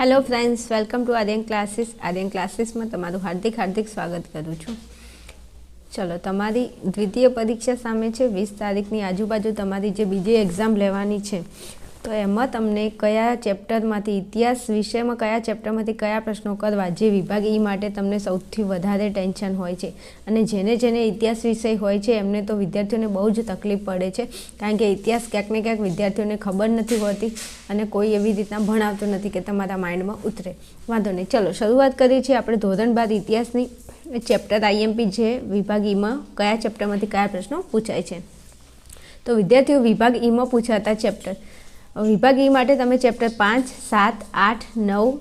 Hello friends welcome to Aryan classes Aryan ક્લાસીસમાં તમારું હાર્દિક હાર્દિક સ્વાગત કરું છું. ચલો, તમારી દ્વિતીય પરીક્ષા સામે છે. વીસ તારીખની આજુબાજુ તમારી જે બીજી એક્ઝામ લેવાની છે તો એમાં તમને કયા ચેપ્ટરમાંથી, ઇતિહાસ વિષયમાં કયા ચેપ્ટરમાંથી કયા પ્રશ્નો કરવા, જે વિભાગ એ માટે તમને સૌથી વધારે ટેન્શન હોય છે? અને જેને જેને ઇતિહાસ વિષય હોય છે, એમને તો વિદ્યાર્થીઓને બહુ જ તકલીફ પડે છે. કારણ કે ઇતિહાસ ક્યાંક ને ક્યાંક વિદ્યાર્થીઓને ખબર નથી હોતી અને કોઈ એવી રીતના ભણાવતું નથી કે તમારા માઇન્ડમાં ઉતરે. વાંધો નહીં. ચલો, શરૂઆત કરીએ છીએ આપણે ધોરણ બાદ ઇતિહાસની. ચેપ્ટર આઈએમપી જે વિભાગ ઈમાં કયા ચેપ્ટરમાંથી કયા પ્રશ્નો પૂછાય છે? તો વિદ્યાર્થીઓ વિભાગ ઈમાં પૂછાતા ચેપ્ટર. વિભાગ ઈ માટે તમે ચેપ્ટર પાંચ, સાત, આઠ, નવ,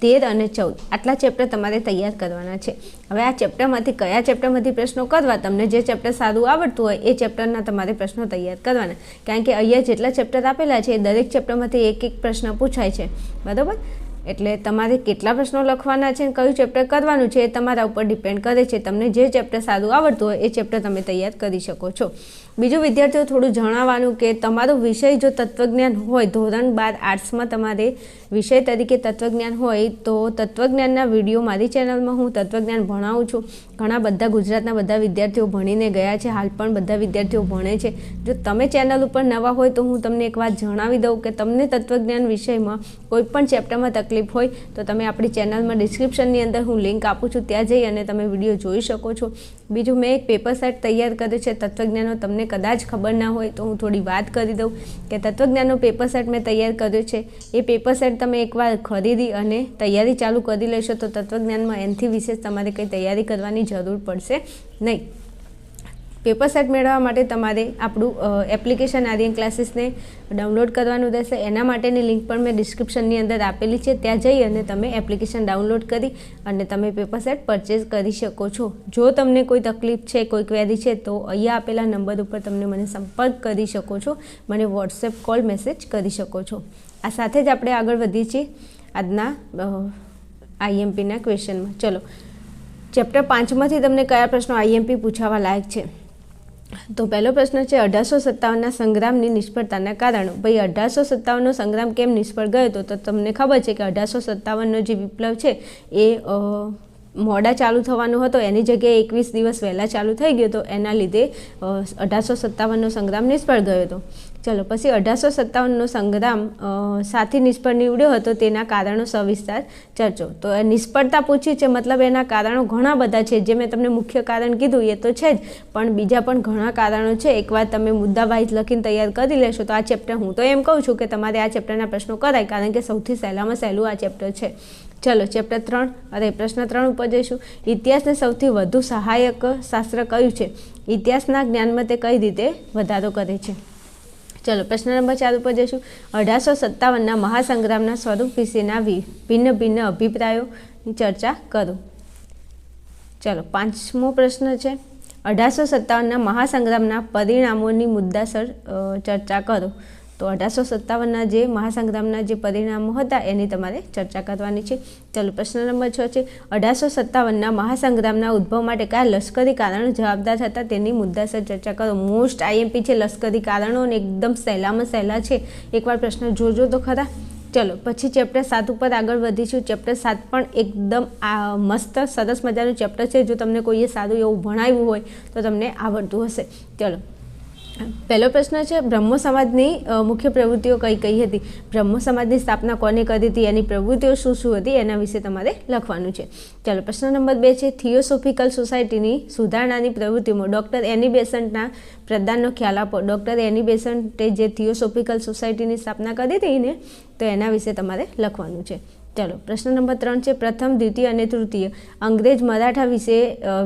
તેર અને ચૌદ આટલા ચેપ્ટર તમારે તૈયાર કરવાના છે. હવે આ ચેપ્ટરમાંથી કયા ચેપ્ટરમાંથી પ્રશ્નો કરવા, તમને જે ચેપ્ટર સારું આવડતું હોય એ ચેપ્ટરના તમારે પ્રશ્નો તૈયાર કરવાના. કારણ કે અહીંયા જેટલા ચેપ્ટર આપેલા છે એ દરેક ચેપ્ટરમાંથી એક એક પ્રશ્ન પૂછાય છે. બરાબર? એટલે તમારે કેટલા પ્રશ્નો લખવાના છે અને કયું ચેપ્ટર કરવાનું છે એ તમારા ઉપર ડિપેન્ડ કરે છે. તમને જે ચેપ્ટર સારું આવડતું હોય એ ચેપ્ટર તમે તૈયાર કરી શકો છો. બીજું વિદ્યાર્થીઓ થોડું જણાવવાનું કે તમારો વિષય જો તત્વજ્ઞાન હોય, ધોરણ બાર આર્ટ્સમાં તમારે વિષય તરીકે તત્વજ્ઞાન હોય, તો તત્વજ્ઞાનના વીડિયો મારી ચેનલમાં હું તત્વજ્ઞાન ભણાવું છું. ઘણા બધા ગુજરાતના બધા વિદ્યાર્થીઓ ભણીને ગયા છે, હાલ પણ બધા વિદ્યાર્થીઓ ભણે છે. જો તમે ચેનલ ઉપર નવા હોય, તો હું તમને એક વાત જણાવી દઉં કે તમને તત્વજ્ઞાન વિષયમાં કોઈ પણ ચેપ્ટરમાં તકલીફ હોય, તો તમે આપણી ચેનલમાં ડિસ્ક્રિપ્શનની અંદર હું લિંક આપું છું, ત્યાં જઈ અને તમે વીડિયો જોઈ શકો છો. બીજું મેં એક પેપર સેટ તૈયાર કર્યું છે, તત્વજ્ઞાનનો. તમને કદાચ ખબર ના હોય તો હું થોડી વાત કરી દઉં કે તત્વજ્ઞાનનો પેપર સેટ મેં તૈયાર કર્યો છે. એ પેપર સેટ તમે એકવાર ખરીદી અને તૈયારી ચાલુ કરી લેશો તો તત્વજ્ઞાનમાં એનથી વિશેષ તમારે કંઈ તૈયારી કરવાની જરૂર પડશે નહીં. પેપર સેટ મેળવવા માટે તમારે આપણું એપ્લિકેશન આર્યન ક્લાસીસને ડાઉનલોડ કરવાનું રહેશે. એના માટેની લિંક પણ મેં ડિસ્ક્રિપ્શનની અંદર આપેલી છે. ત્યાં જઈ અને તમે એપ્લિકેશન ડાઉનલોડ કરી અને તમે પેપર સેટ પરચેઝ કરી શકો છો. જો તમને કોઈ તકલીફ છે, કોઈ ક્વેરી છે, તો અહીંયા આપેલા નંબર ઉપર તમને મને સંપર્ક કરી શકો છો. મને વોટ્સએપ કોલ મેસેજ કરી શકો છો. આ સાથે જ આપણે આગળ વધીએ છીએ આજના આઈએમપીના ક્વેશ્ચનમાં ચલો. ચેપ્ટર પાંચમાંથી તમને કયા પ્રશ્નો આઈએમપી પૂછાવા લાયક છે? તો પહેલો પ્રશ્ન છે, અઢારસો સત્તાવનના સંગ્રામની નિષ્ફળતાના કારણો. ભાઈ, અઢારસો સત્તાવનનો સંગ્રામ કેમ નિષ્ફળ ગયો હતો? તો તમને ખબર છે કે અઢારસો સત્તાવનનો જે વિપ્લવ છે, એ મોડા ચાલુ થવાનો હતો, એની જગ્યાએ એકવીસ દિવસ વહેલા ચાલુ થઈ ગયો હતો, એના લીધે અઢારસો સત્તાવનનો સંગ્રામ નિષ્ફળ ગયો હતો. ચલો, પછી અઢારસો સત્તાવનનો સંગ્રામ સાથી નિષ્ફળ નીવડ્યો હતો, તેના કારણો સવિસ્તાર ચર્ચો. તો એ નિષ્ફળતા પૂછી છે, મતલબ એના કારણો ઘણા બધા છે. જે મેં તમને મુખ્ય કારણ કીધું, એ તો છે જ, પણ બીજા પણ ઘણા કારણો છે. એકવાર તમે મુદ્દા વાઇઝ લખીને તૈયાર કરી લેશો, તો આ ચેપ્ટર હું તો એમ કહું છું કે તમારે આ ચેપ્ટરના પ્રશ્નો કરાય, કારણ કે સૌથી સહેલામાં સહેલું આ ચેપ્ટર છે. ચલો ચેપ્ટર ત્રણ. અરે, પ્રશ્ન ત્રણ ઉપર જઈશું. ઇતિહાસને સૌથી વધુ સહાયક શાસ્ત્ર કયું છે? ઇતિહાસના જ્ઞાનમાં તે કઈ રીતે વધારો કરે છે? ચલો, પ્રશ્ન નંબર ચાર ઉપર જઈશું. અઢારસો સત્તાવનના મહાસંગ્રામના સ્વરૂપ વિશેના ભિન્ન ભિન્ન અભિપ્રાયોની ચર્ચા કરો. ચલો, પાંચમો પ્રશ્ન છે. અઢારસો સત્તાવનના મહાસંગ્રામના પરિણામોની મુદ્દાસર ચર્ચા કરો. તો અઢારસો સત્તાવનના જે મહાસંગ્રામના જે પરિણામો હતા એની તમારે ચર્ચા કરવાની છે. ચાલો પ્રશ્ન નંબર છ છે. અઢારસો સત્તાવનના મહાસંગ્રામના ઉદ્ભવ માટે કયા લશ્કરી કારણો જવાબદાર હતા તેની મુદ્દાસર ચર્ચા કરો. મોસ્ટ આઈએમપી છે લશ્કરી કારણો અને એકદમ સહેલામાં સહેલા છે. એકવાર પ્રશ્ન જોજો તો ખરા. ચલો પછી ચેપ્ટર સાત ઉપર આગળ વધીશું. ચેપ્ટર સાત પણ એકદમ, આ, મસ્ત, સરસ મજાનું ચેપ્ટર છે. જો તમને કોઈએ સારું એવું ભણાવ્યું હોય તો તમને આવડતું હશે. ચલો પહેલો પ્રશ્ન છે, બ્રહ્મો સમાજની મુખ્ય પ્રવૃત્તિઓ કઈ કઈ હતી? બ્રહ્મો સમાજની સ્થાપના કોને કરી હતી? એની પ્રવૃત્તિઓ શું શું હતી? એના વિશે તમારે લખવાનું છે. ચાલો, પ્રશ્ન નંબર બે છે, થિયોસોફિકલ સોસાયટીની સુધારણાની પ્રવૃત્તિમાં ડૉક્ટર એની બેસન્ટના પ્રદાનનો ખ્યાલ આપો. ડૉક્ટર એની બેસન્ટે જે થિયોસોફિકલ સોસાયટીની સ્થાપના કરી હતી ને, તો એના વિશે તમારે લખવાનું છે. ચાલો, પ્રશ્ન નંબર ત્રણ છે, પ્રથમ, દ્વિતીય અને તૃતીય. અંગ્રેજ મરાઠા વિશે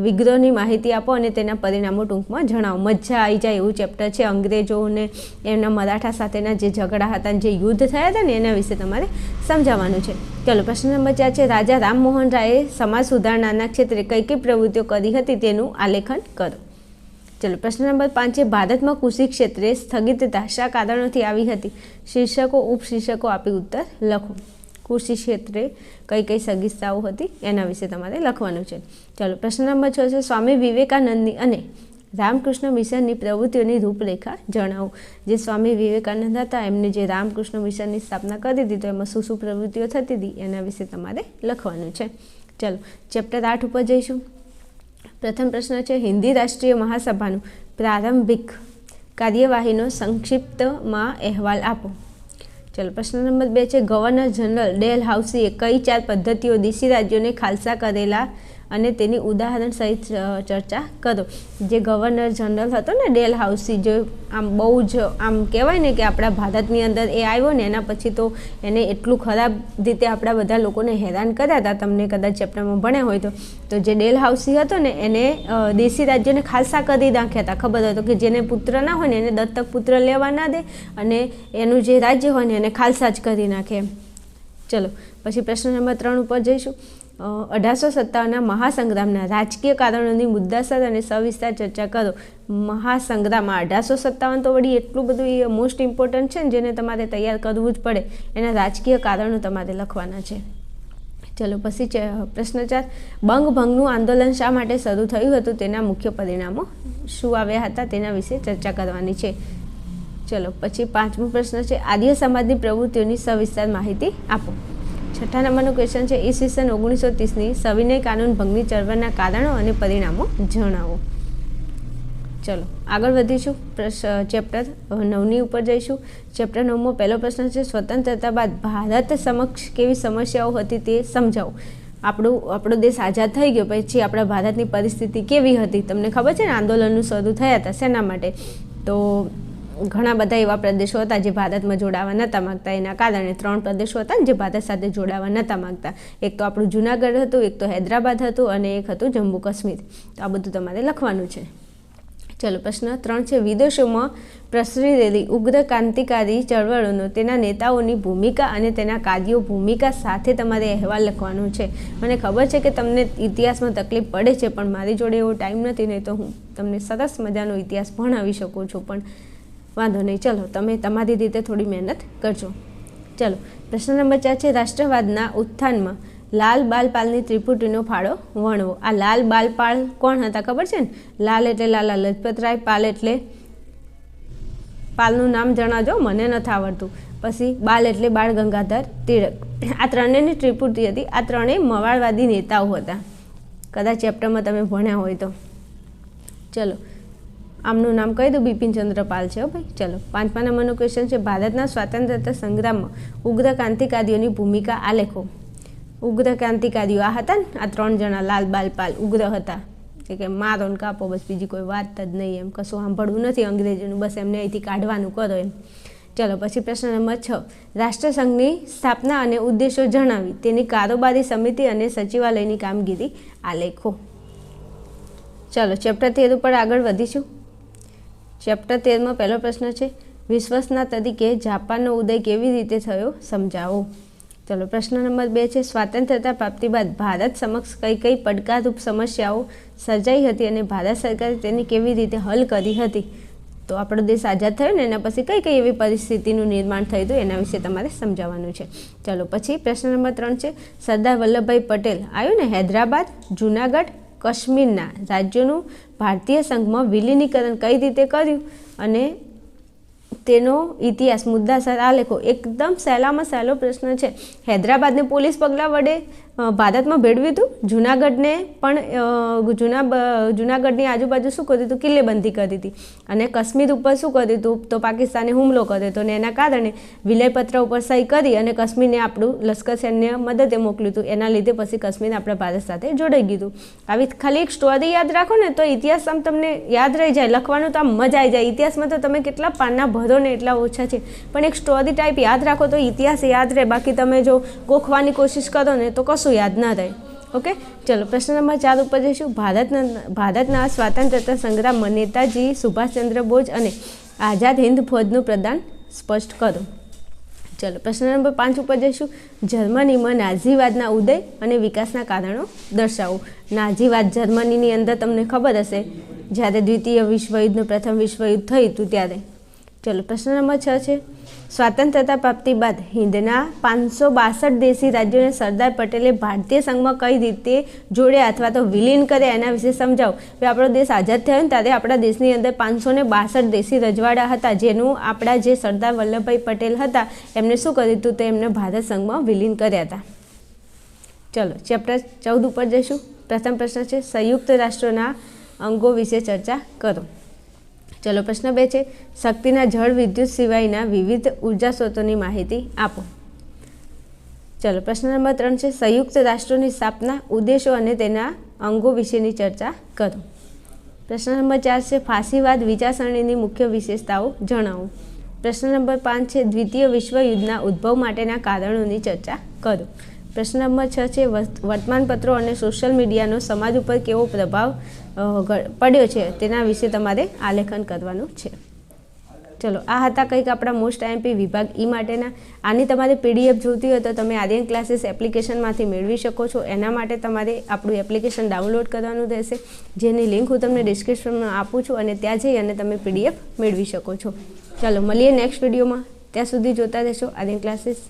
વિગ્રહની માહિતી આપો અને તેના પરિણામો ટૂંકમાં જણાવો. મજા આવી જાય એવું ચેપ્ટર છે. અંગ્રેજોને એમના મરાઠા સાથેના જે ઝઘડા હતા જે યુદ્ધ થયા હતા ને એના વિશે તમારે સમજાવવાનું છે. ચાલો, પ્રશ્ન નંબર ચાર છે. રાજા રામમોહન રાયે સમાજ સુધારણાના ક્ષેત્રે કઈ કઈ પ્રવૃત્તિઓ કરી હતી તેનું આલેખન કરો. ચલો, પ્રશ્ન નંબર પાંચ છે. ભારતમાં કૃષિ ક્ષેત્રે સ્થગિતતા શા કારણોથી આવી હતી. શીર્ષકો, ઉપશીર્ષકો આપી ઉત્તર લખો. કૃષિ ક્ષેત્રે કઈ કઈ સગીસ્તાઓ હતી, એના વિશે તમારે લખવાનું છે. ચાલો, પ્રશ્ન નંબર છ છે, સ્વામી વિવેકાનંદની અને રામકૃષ્ણ મિશનની પ્રવૃત્તિઓની રૂપરેખા જણાવો. જે સ્વામી વિવેકાનંદ હતા, એમને જે રામકૃષ્ણ મિશનની સ્થાપના કરી હતી તો એમાં શું શું પ્રવૃત્તિઓ થતી હતી, એના વિશે તમારે લખવાનું છે. ચલો, ચેપ્ટર આઠ ઉપર જઈશું. પ્રથમ પ્રશ્ન છે, હિન્દી રાષ્ટ્રીય મહાસભાનું પ્રારંભિક કાર્યવાહીનો સંક્ષિપ્તમાં અહેવાલ આપો. ચલો, પ્રશ્ન નંબર બે છે, ગવર્નર જનરલ ડેલ હાઉસીએ કઈ ચાર પદ્ધતિઓ દેશી રાજ્યોને ખાલસા કરેલા? અને તેની ઉદાહરણ સહિત ચર્ચા કરો. જે ગવર્નર જનરલ હતો ને ડેલ હાઉસી, જે આમ બહુ જ આમ કહેવાય ને કે આપણા ભારતની અંદર એ આવ્યો ને, એના પછી તો એને એટલું ખરાબ રીતે આપણા બધા લોકોને હેરાન કર્યા હતા, તમને કદાચ ચેપ્ટરમાં ભણ્યા હોય તો. તો જે ડેલ હાઉસી હતો ને, એને દેશી રાજ્યોને ખાલસા કરી નાખ્યા હતા. ખબર હતો કે જેને પુત્ર ના હોય ને, એને દત્તક પુત્ર લેવા ના દે અને એનું જે રાજ્ય હોય ને, એને ખાલસા જ કરી નાખે ચલો, પછી પ્રશ્ન નંબર ત્રણ ઉપર જઈશું. અઢારસો સત્તાવનના મહાસંગ્રામના રાજકીય કારણોની મુદ્દાસર અને સવિસ્તાર ચર્ચા કરો. મહાસંગ્રામમાં અઢારસો સત્તાવન તો વળી એટલું બધું એ મોસ્ટ ઇમ્પોર્ટન્ટ છે ને, જેને તમારે તૈયાર કરવું જ પડે. એના રાજકીય કારણો તમારે લખવાના છે. ચલો પછી છે પ્રશ્ન ચાર. બંગ ભંગનું આંદોલન શા માટે શરૂ થયું હતું? તેના મુખ્ય પરિણામો શું આવ્યા હતા? તેના વિશે ચર્ચા કરવાની છે. ચલો પછી પાંચમો પ્રશ્ન છે. આર્ય સમાજની પ્રવૃત્તિઓની સવિસ્તાર માહિતી આપો. છઠ્ઠા નંબરનો ક્વેશ્ચન છે ઈસવીસન ઓગણીસો ત્રીસની સવિનય કાનૂન ભંગની ચળવળના કારણો અને પરિણામો જણાવો. ચલો, આગળ વધીશું. ચેપ્ટર નવની ઉપર જઈશું. ચેપ્ટર નવમો પહેલો પ્રશ્ન છે, સ્વતંત્રતા બાદ ભારત સમક્ષ કેવી સમસ્યાઓ હતી તે સમજાવો. આપણું, આપણો દેશ આઝાદ થઈ ગયો, પછી આપણા ભારતની પરિસ્થિતિ કેવી હતી? તમને ખબર છે ને, આંદોલનનું શરૂ થયા હતા, શેના માટે? તો ઘણા બધા એવા પ્રદેશો હતા જે ભારતમાં જોડાવા નહોતા માગતા. એના કારણે ત્રણ પ્રદેશો હતા જે ભારત સાથે જોડાવા નહોતા માગતા. એક તો આપણું જુનાગઢ હતું, એક તો હૈદરાબાદ હતું અને એક હતું જમ્મુ કાશ્મીર. તો આ બધું તમારે લખવાનું છે. ચલો પ્રશ્ન ત્રણ છે. વિદેશોમાં પ્રસરી રહેલી ઉગ્ર ક્રાંતિકારી ચળવળોનો તેના નેતાઓની ભૂમિકા અને તેના કાર્યો ભૂમિકા સાથે તમારે અહેવાલ લખવાનો છે. મને ખબર છે કે તમને ઇતિહાસમાં તકલીફ પડે છે, પણ મારી જોડે એવો ટાઈમ નથી, નહીં તો હું તમને સરસ મજાનો ઇતિહાસ ભણાવી શકું છું. પણ વાંધો નહીં. ચલો, તમે તમારી રીતે થોડી મહેનત કરજો. ચલો, પ્રશ્ન નંબર ચાર છે, રાષ્ટ્રવાદના ઉત્થાનમાં લાલ બાલપાલની ત્રિપુટીનો ફાળો વણવો. આ લાલ બાલપાલ કોણ હતા ખબર છે ને? લાલ એટલે લાલા લજપતરાય પાલ એટલે પાલનું નામ જણાવજો, મને નથી આવડતું. પછી બાલ એટલે બાળ ગંગાધર તિળક આ ત્રણેયની ત્રિપુટી હતી. આ ત્રણેય મવાળવાદી નેતાઓ હતા. કદાચ ચેપ્ટરમાં તમે ભણ્યા હોય તો. ચલો આમનું નામ કહી દઉં, બિપિન ચંદ્રપાલ છે ભાઈ. ચલો પાંચમા નંબરનો ક્વેશ્ચન છે, ભારતના સ્વાતંત્રતા સંગ્રામમાં ઉગ્ર ક્રાંતિકારીઓની ભૂમિકા આલેખો ઉગ્ર ક્રાંતિકારીઓ આ હતા ને, આ ત્રણ જણા, લાલ બાલ પાલ ઉગ્ર હતા. કે કે મારો ને કાપો, બસ બીજી કોઈ વાત જ નહીં એમ. કશું સાંભળવું નથી અંગ્રેજોનું, બસ એમને અહીંથી કાઢવાનું કરો એમ. ચલો, પછી પ્રશ્ન નંબર છ. રાષ્ટ્રસંઘની સ્થાપના અને ઉદ્દેશો જણાવી. તેની કારોબારી સમિતિ અને સચિવાલયની કામગીરી આલેખો ચલો ચેપ્ટર થિયર ઉપર આગળ વધીશું. ચેપ્ટર તેરમાં પહેલો પ્રશ્ન છે વિશ્વસના તરીકે જાપાનનો ઉદય કેવી રીતે થયો સમજાવો. ચલો, પ્રશ્ન નંબર બે છે, સ્વાતંત્રતા પ્રાપ્તિ બાદ ભારત સમક્ષ કઈ કઈ પડકારરૂપ સમસ્યાઓ સર્જાઈ હતી અને ભારત સરકારે તેને કેવી રીતે હલ કરી હતી? તો આપણો દેશ આઝાદ થયો ને, એના પછી કઈ કઈ એવી પરિસ્થિતિનું નિર્માણ થયું હતું, એના વિશે તમારે સમજાવવાનું છે. ચલો, પછી પ્રશ્ન નંબર ત્રણ છે, સરદાર વલ્લભભાઈ પટેલ આવ્યું ને, હૈદરાબાદ, જુનાગઢ કાશ્મીરના રાજ્યોનું ભારતીય સંઘમાં વિલીનીકરણ કઈ રીતે કર્યું અને તેનો ઇતિહાસ મુદ્દાસર આલેખો એકદમ સહેલામાં સહેલો પ્રશ્ન છે. હૈદરાબાદને પોલીસ પગલાં વડે ભારતમાં ભેળવ્યું હતું. જુનાગઢને પણ જુના જુનાગઢની આજુબાજુ શું કર્યું હતું? કિલ્લેબંધી કરી હતી. અને કશ્મીર ઉપર શું કર્યું હતું? તો પાકિસ્તાને હુમલો કર્યો હતો અને એના કારણે વિલયપત્ર ઉપર સહી કરી અને કશ્મીરને આપણું લશ્કર સૈન્ય મદદે મોકલ્યું હતું. એના લીધે પછી કાશ્મીર આપણા ભારત સાથે જોડાઈ ગયું હતું. આવી ખાલી એક સ્ટોરી યાદ રાખો ને, તો ઇતિહાસ આમ તમને યાદ રહી જાય. લખવાનું તો આમ મજા આવી જાય. ઇતિહાસમાં તો તમે કેટલા પાના ભરો ને એટલા ઓછા છે. પણ એક સ્ટોરી ટાઈપ યાદ રાખો તો ઇતિહાસ યાદ રહે. બાકી તમે જો ગોખવાની કોશિશ કરો ને, તો કશું યાદ ના રહે ઓકે ચલો પ્રશ્ન નંબર ચાર ઉપર જઈશું. ભારતના ભારતના સ્વાતંત્રતા સંગ્રામમાં નેતાજી સુભાષચંદ્ર બોઝ અને આઝાદ હિન્દ ફોજનું પ્રદાન સ્પષ્ટ કરો. ચલો, પ્રશ્ન નંબર પાંચ ઉપર જઈશું. જર્મનીમાં નાઝીવાદના ઉદય અને વિકાસના કારણો દર્શાવો. નાઝીવાદ જર્મનીની અંદર તમને ખબર હશે. જ્યારે દ્વિતીય વિશ્વયુદ્ધનું પ્રથમ વિશ્વયુદ્ધ થયું હતું ત્યારે. ચલો, પ્રશ્ન નંબર છ છે. સ્વાતંત્રતા પ્રાપ્તિ બાદ હિંદના પાંચસો બાસઠ દેશી રાજ્યોને સરદાર પટેલે ભારતીય સંઘમાં કઈ રીતે જોડ્યા અથવા તો વિલીન કર્યા એના વિશે સમજાવો. કે આપણો દેશ આઝાદ થયો ને ત્યારે આપણા દેશની અંદર પાંચસો બાસઠ દેશી રજવાડા હતા, જેનું આપણા જે સરદાર વલ્લભભાઈ પટેલ હતા, એમને શું કર્યું હતું? તો એમને ભારત સંઘમાં વિલીન કર્યા હતા. ચલો, ચેપ્ટર ચૌદ ઉપર જઈશું. પ્રથમ પ્રશ્ન છે, સંયુક્ત રાષ્ટ્રોના અંગો વિશે ચર્ચા કરો. ચલો પ્રશ્ન બે છે. શક્તિના જળ વિદ્યુત સિવાયના વિવિધ ઊર્જા સ્ત્રોતોની માહિતી આપો. ચલો પ્રશ્ન નંબર ત્રણ છે. સંયુક્ત રાષ્ટ્રોની સ્થાપના ઉદ્દેશો અને તેના અંગો વિશેની ચર્ચા કરો. પ્રશ્ન નંબર ચાર છે. ફાંસીવાદ વિચારસરણીની મુખ્ય વિશેષતાઓ જણાવો. પ્રશ્ન નંબર પાંચ છે. દ્વિતીય વિશ્વયુદ્ધના ઉદ્ભવ માટેના કારણોની ચર્ચા કરો. પ્રશ્ન નંબર છ છે. વર્તમાનપત્રો અને સોશિયલ મીડિયાનો સમાજ ઉપર કેવો પ્રભાવ પડ્યો છે, તેના વિશે તમારે આલેખન કરવાનું છે. ચલો, આ હતા કંઈક આપણા મોસ્ટ આઈએમપી વિભાગ ઈ માટેના. આની તમારે પીડીએફ જોઈતી હોય તો તમે આર્યન ક્લાસીસ એપ્લિકેશનમાંથી મેળવી શકો છો. એના માટે તમારે આપણું એપ્લિકેશન ડાઉનલોડ કરવાનું રહેશે. જેની લિંક હું તમને ડિસ્ક્રિપ્શનમાં આપું છું અને ત્યાં જઈ અને તમે પીડીએફ મેળવી શકો છો. ચલો, મળીએ નેક્સ્ટ વિડીયોમાં ત્યાં સુધી જોતા રહેશો આર્યન ક્લાસીસ.